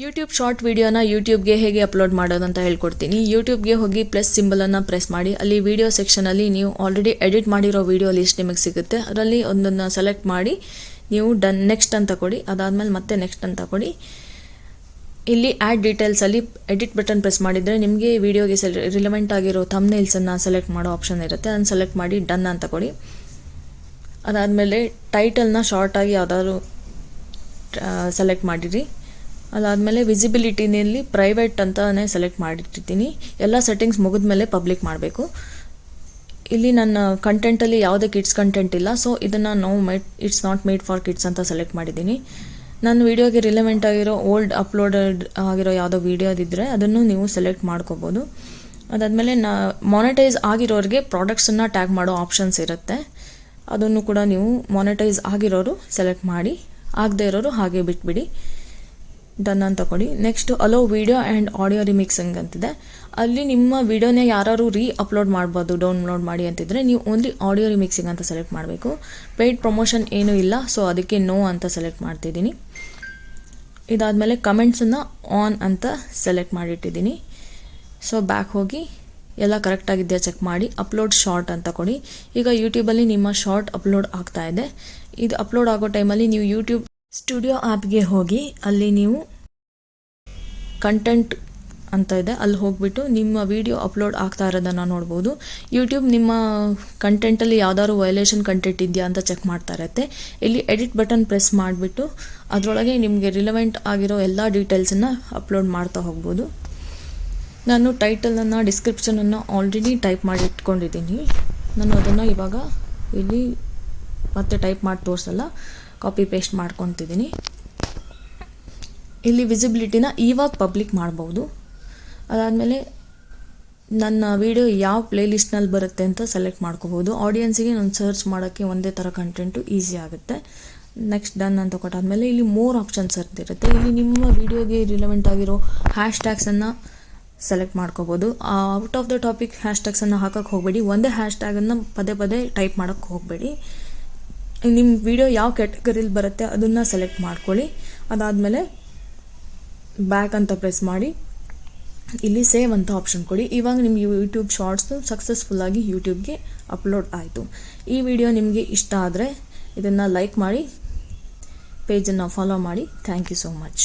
YouTube short ವೀಡಿಯೋನ ಯೂಟ್ಯೂಬ್ಗೆ ಹೇಗೆ upload ಮಾಡೋದು ಅಂತ ಹೇಳ್ಕೊಡ್ತೀನಿ. ಯೂಟ್ಯೂಬ್ಗೆ ಹೋಗಿ ಪ್ಲಸ್ ಸಿಂಬಲನ್ನು ಪ್ರೆಸ್ ಮಾಡಿ. ಅಲ್ಲಿ ವಿಡಿಯೋ ಸೆಕ್ಷನಲ್ಲಿ ನೀವು ಆಲ್ರೆಡಿ ಎಡಿಟ್ ಮಾಡಿರೋ ವೀಡಿಯೋ ಲಿಸ್ಟ್ ನಿಮಗೆ ಸಿಗುತ್ತೆ. ಅದರಲ್ಲಿ ಒಂದನ್ನು ಸೆಲೆಕ್ಟ್ ಮಾಡಿ, ನೀವು ಡನ್ ನೆಕ್ಸ್ಟ್ ಅಂತ ಕೊಡಿ. ಅದಾದಮೇಲೆ ಮತ್ತೆ ನೆಕ್ಸ್ಟ್ ಅಂತ ಕೊಡಿ. ಇಲ್ಲಿ ಆ್ಯಡ್ ಡೀಟೇಲ್ಸಲ್ಲಿ ಎಡಿಟ್ ಬಟನ್ ಪ್ರೆಸ್ ಮಾಡಿದರೆ ನಿಮಗೆ ವಿಡಿಯೋಗೆ ಸೆಲ್ ರಿಲೆವೆಂಟ್ ಆಗಿರೋ ಥಮ್ನೇಲ್ಸನ್ನು ಸೆಲೆಕ್ಟ್ ಮಾಡೋ ಆಪ್ಷನ್ ಇರುತ್ತೆ. ಅದನ್ನು ಸೆಲೆಕ್ಟ್ ಮಾಡಿ ಡನ್ ಅಂತ ಕೊಡಿ. ಅದಾದಮೇಲೆ ಟೈಟಲ್ನ ಶಾರ್ಟಾಗಿ ಯಾವುದಾದ್ರು ಸೆಲೆಕ್ಟ್ ಮಾಡಿರಿ. ಅದಾದಮೇಲೆ ವಿಸಿಬಿಲಿಟಿನಲ್ಲಿ ಪ್ರೈವೇಟ್ ಅಂತಲೇ ಸೆಲೆಕ್ಟ್ ಮಾಡಿಟ್ಟಿರ್ತೀನಿ ಎಲ್ಲ ಸೆಟ್ಟಿಂಗ್ಸ್ ಮುಗಿದ ಮೇಲೆ ಪಬ್ಲಿಕ್ ಮಾಡಬೇಕು. ಇಲ್ಲಿ ನನ್ನ ಕಂಟೆಂಟಲ್ಲಿ ಯಾವುದೇ ಕಿಡ್ಸ್ ಕಂಟೆಂಟ್ ಇಲ್ಲ. ಸೊ ಇದನ್ನು no made it's not made for kids ಅಂತ ಸೆಲೆಕ್ಟ್ ಮಾಡಿದ್ದೀನಿ. ನನ್ನ ವೀಡಿಯೋಗೆ ರಿಲೆವೆಂಟ್ ಆಗಿರೋ ಓಲ್ಡ್ ಅಪ್ಲೋಡೆಡ್ ಆಗಿರೋ ಯಾವುದೋ ವೀಡಿಯೋದಿದ್ದರೆ ಅದನ್ನು ನೀವು ಸೆಲೆಕ್ಟ್ ಮಾಡ್ಕೋಬೋದು. ಅದಾದಮೇಲೆ ನಾ ಮಾನಿಟೈಸ್ ಆಗಿರೋರಿಗೆ ಪ್ರಾಡಕ್ಟ್ಸನ್ನು ಟ್ಯಾಗ್ ಮಾಡೋ ಆಪ್ಷನ್ಸ್ ಇರುತ್ತೆ. ಅದನ್ನು ಕೂಡ ನೀವು ಮಾನಿಟೈಸ್ ಆಗಿರೋರು ಸೆಲೆಕ್ಟ್ ಮಾಡಿ. ಆಗದೇ ಇರೋರು ಹಾಗೆ ಬಿಟ್ಬಿಡಿ. ಡನ್ ಅಂತ ಕೊಡಿ next allow video and audio remixing ಅಂತಿದೆ ಅಲ್ಲಿ ನಿಮ್ಮ ವಿಡಿಯೋನ ಯಾರು ರೀ ಅಪ್ಲೋಡ್ ಮಾಡ್ಬೋದು ಡೌನ್ಲೋಡ್ ಮಾಡಿ ಅಂತಿದ್ರೆ ನೀವು ಓನ್ಲಿ ಆಡಿಯೋ ರಿಮಿಕ್ಸಿಂಗ್ ಅಂತ ಸೆಲೆಕ್ಟ್ ಮಾಡಬೇಕು. ಪೇಯ್ಡ್ ಪ್ರಮೋಷನ್ ಏನೂ ಇಲ್ಲ ಸೊ ಅದಕ್ಕೆ ನೋ ಅಂತ ಸೆಲೆಕ್ಟ್ ಮಾಡ್ತಿದ್ದೀನಿ. ಇದಾದಮೇಲೆ ಕಮೆಂಟ್ಸನ್ನು ಆನ್ ಅಂತ ಸೆಲೆಕ್ಟ್ ಮಾಡಿಟ್ಟಿದ್ದೀನಿ. ಸೊ ಬ್ಯಾಕ್ ಹೋಗಿ ಎಲ್ಲ ಕರೆಕ್ಟಾಗಿದೆಯಾ ಚೆಕ್ ಮಾಡಿ. ಅಪ್ಲೋಡ್ ಶಾರ್ಟ್ ಅಂತ ಕೊಡಿ. ಈಗ ಯೂಟ್ಯೂಬಲ್ಲಿ ನಿಮ್ಮ ಶಾರ್ಟ್ ಅಪ್ಲೋಡ್ ಆಗ್ತಾ ಇದೆ. ಇದು ಅಪ್ಲೋಡ್ ಆಗೋ ಟೈಮಲ್ಲಿ ನೀವು ಯೂಟ್ಯೂಬ್ ಸ್ಟುಡಿಯೋ ಆ್ಯಪ್ಗೆ ಹೋಗಿ ಅಲ್ಲಿ ನೀವು ಕಂಟೆಂಟ್ ಅಂತ ಇದೆ, ಅಲ್ಲಿ ಹೋಗ್ಬಿಟ್ಟು ನಿಮ್ಮ ವಿಡಿಯೋ ಅಪ್ಲೋಡ್ ಆಗ್ತಾ ಇರೋದನ್ನು ನೋಡ್ಬೋದು. ಯೂಟ್ಯೂಬ್ ನಿಮ್ಮ ಕಂಟೆಂಟಲ್ಲಿ ಯಾವ್ದಾದ್ರು ವೈಲೇಷನ್ ಕಂಟೆಂಟ್ ಇದೆಯಾ ಅಂತ ಚೆಕ್ ಮಾಡ್ತಾ ಇರತ್ತೆ. ಇಲ್ಲಿ ಎಡಿಟ್ ಬಟನ್ ಪ್ರೆಸ್ ಮಾಡಿಬಿಟ್ಟು ಅದರೊಳಗೆ ನಿಮಗೆ ರಿಲೆವೆಂಟ್ ಆಗಿರೋ ಎಲ್ಲ ಡೀಟೇಲ್ಸನ್ನು ಅಪ್ಲೋಡ್ ಮಾಡ್ತಾ ಹೋಗ್ಬೋದು. ನಾನು ಟೈಟಲನ್ನು ಡಿಸ್ಕ್ರಿಪ್ಷನನ್ನು ಆಲ್ರೆಡಿ ಟೈಪ್ ಮಾಡಿ ಇಟ್ಕೊಂಡಿದ್ದೀನಿ. ನಾನು ಅದನ್ನು ಇವಾಗ ಇಲ್ಲಿ ಮತ್ತೆ ಟೈಪ್ ಮಾಡಿ ತೋರಿಸಲ್ಲ. ಕಾಪಿ ಪೇಸ್ಟ್ ಮಾಡ್ಕೊತಿದ್ದೀನಿ ಇಲ್ಲಿ ವಿಸಿಬಿಲಿಟಿನ ಇವಾಗ ಪಬ್ಲಿಕ್ ಮಾಡ್ಬೋದು. ಅದಾದಮೇಲೆ ನನ್ನ ವಿಡಿಯೋ ಯಾವ ಪ್ಲೇಲಿಸ್ಟ್ನಲ್ಲಿ ಬರುತ್ತೆ ಅಂತ ಸೆಲೆಕ್ಟ್ ಮಾಡ್ಕೋಬೋದು. ಆಡಿಯನ್ಸಿಗೆ ನಾನು ಸರ್ಚ್ ಮಾಡೋಕ್ಕೆ ಒಂದೇ ಥರ ಕಂಟೆಂಟು ಈಸಿ ಆಗುತ್ತೆ. ನೆಕ್ಸ್ಟ್ ಡನ್ ಅಂತ ಕೊಟ್ಟಾದಮೇಲೆ ಇಲ್ಲಿ ಮೋರ್ ಆಪ್ಷನ್ಸ್ ಇರುತ್ತೆ. ಇಲ್ಲಿ ನಿಮ್ಮ ವಿಡಿಯೋಗೆ ರಿಲೆವೆಂಟ್ ಆಗಿರೋ ಹ್ಯಾಶ್ ಟ್ಯಾಗ್ಸನ್ನು ಸೆಲೆಕ್ಟ್ ಮಾಡ್ಕೋಬೋದು. Out of the topic hash ಟ್ಯಾಗ್ಸನ್ನು ಹಾಕಕ್ಕೆ ಹೋಗಬೇಡಿ. ಒಂದೇ ಹ್ಯಾಶ್ ಟ್ಯಾಗನ್ನು ಪದೇ ಪದೇ ಟೈಪ್ ಮಾಡೋಕ್ಕೆ ಹೋಗಬೇಡಿ. ನಿಮ್ಮ ವಿಡಿಯೋ ಯಾವ ಕ್ಯಾಟಗರಿಲಿ ಬರುತ್ತೆ ಅದನ್ನು ಸೆಲೆಕ್ಟ್ ಮಾಡ್ಕೊಳ್ಳಿ. ಅದಾದಮೇಲೆ ಬ್ಯಾಕ್ ಅಂತ ಪ್ರೆಸ್ ಮಾಡಿ. ಇಲ್ಲಿ ಸೇವ್ ಅಂತ ಆಪ್ಷನ್ ಕೊಡಿ. ಇವಾಗ ನಿಮಗೆ ಯೂಟ್ಯೂಬ್ ಶಾರ್ಟ್ಸು ಸಕ್ಸಸ್ಫುಲ್ಲಾಗಿ ಯೂಟ್ಯೂಬ್ಗೆ ಅಪ್ಲೋಡ್ ಆಯಿತು. ಈ ವಿಡಿಯೋ ನಿಮಗೆ ಇಷ್ಟ ಆದರೆ ಇದನ್ನು ಲೈಕ್ ಮಾಡಿ ಪೇಜನ್ನು ಫಾಲೋ ಮಾಡಿ. Thank you so much